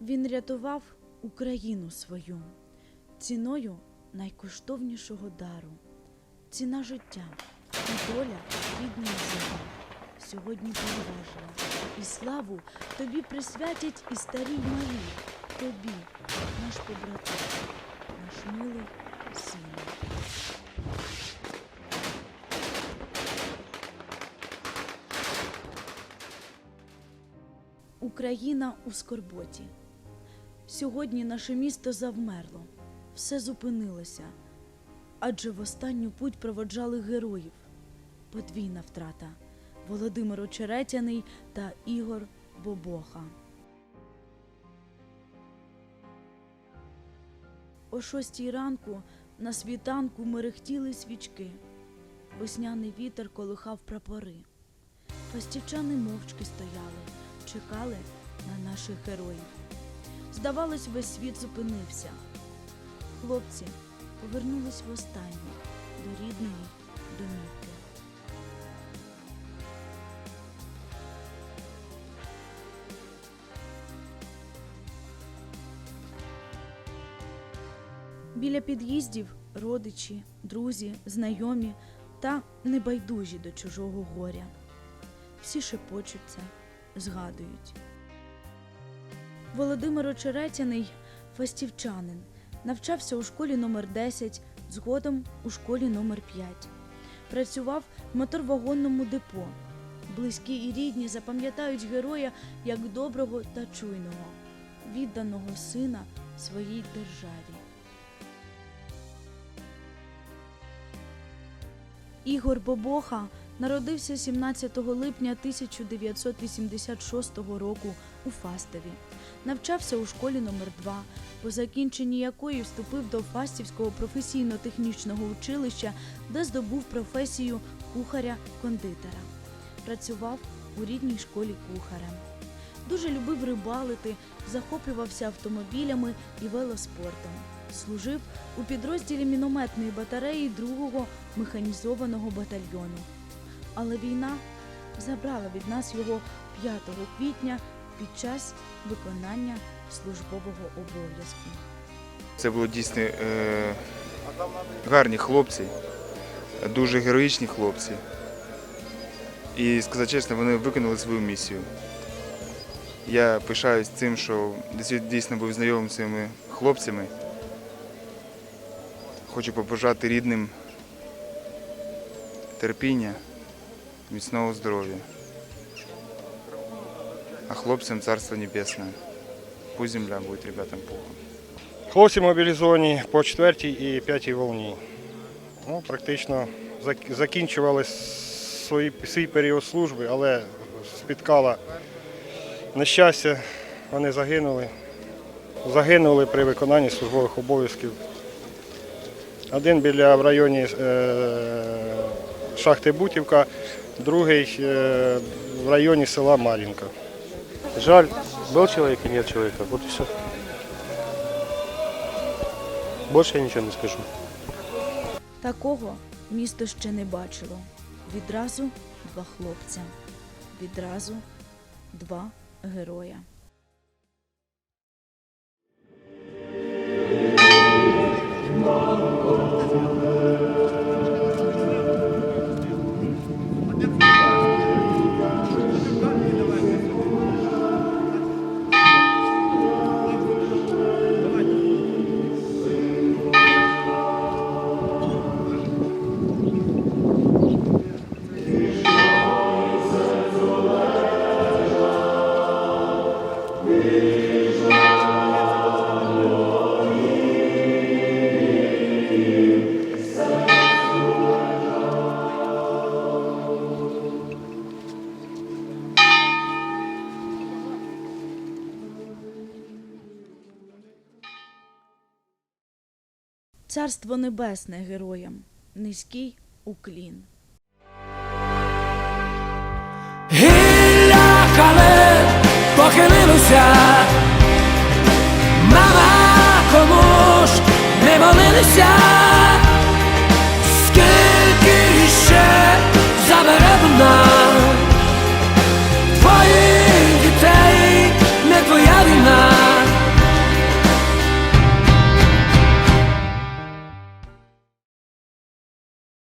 Він рятував Україну свою ціною найкоштовнішого дару. Ціна життя і доля рідної землі. Сьогодні переважила, і славу тобі присвятять і старі й малі. Тобі, наш побратим, наш милий син. Україна у скорботі. Сьогодні наше місто завмерло, все зупинилося, адже в останню путь проводжали героїв. Подвійна втрата Володимир Очеретяний та Ігор Бобоха. О шостій ранку на світанку мерехтіли свічки. Весняний вітер колихав прапори. Фастівчани мовчки стояли, чекали на наших героїв. Здавалось, весь світ зупинився. Хлопці повернулись востаннє до рідної домівки. Біля під'їздів родичі, друзі, знайомі та небайдужі до чужого горя. Всі шепочуться, згадують. Володимир Очеретяний фастівчанин, навчався у школі номер 10, згодом у школі номер 5. Працював в моторвагонному депо. Близькі і рідні запам'ятають героя як доброго та чуйного, відданого сина своїй державі. Ігор Бобоха народився 17 липня 1986 року у Фастові. Навчався у школі номер 2 по закінченні якої вступив до Фастівського професійно-технічного училища, де здобув професію кухаря-кондитера. Працював у рідній школі кухарем. Дуже любив рибалити, захоплювався автомобілями і велоспортом. Служив у підрозділі мінометної батареї 2-го механізованого батальйону. Але війна забрала від нас його 5 квітня під час виконання службового обов'язку. Це були дійсно е, гарні хлопці, дуже героїчні хлопці. І сказати чесно, вони виконали свою місію. Я пишаюсь цим, що дійсно був знайомим з цими хлопцями. Хочу побажати рідним терпіння, міцного здоров'я. А хлопцям царство небесне. Пусть земля буде ребятам пухом. Хлопці мобілізовані по 4 і 5 волні. Ну, практично закінчували свій, свій період служби, але спіткало нещастя, вони загинули. Загинули при виконанні службових обов'язків. Один біля в районі е, шахти Бутівка, другий е, в районі села Мар'їнка. Жаль, был человек и нет человека. Вот и все. Больше я ничего не скажу. Такого місто ще не бачило. Відразу два хлопця, відразу два героя. Царство небесне героям, низький уклін. Гілля кале похилилося, мама кому ж не молилися.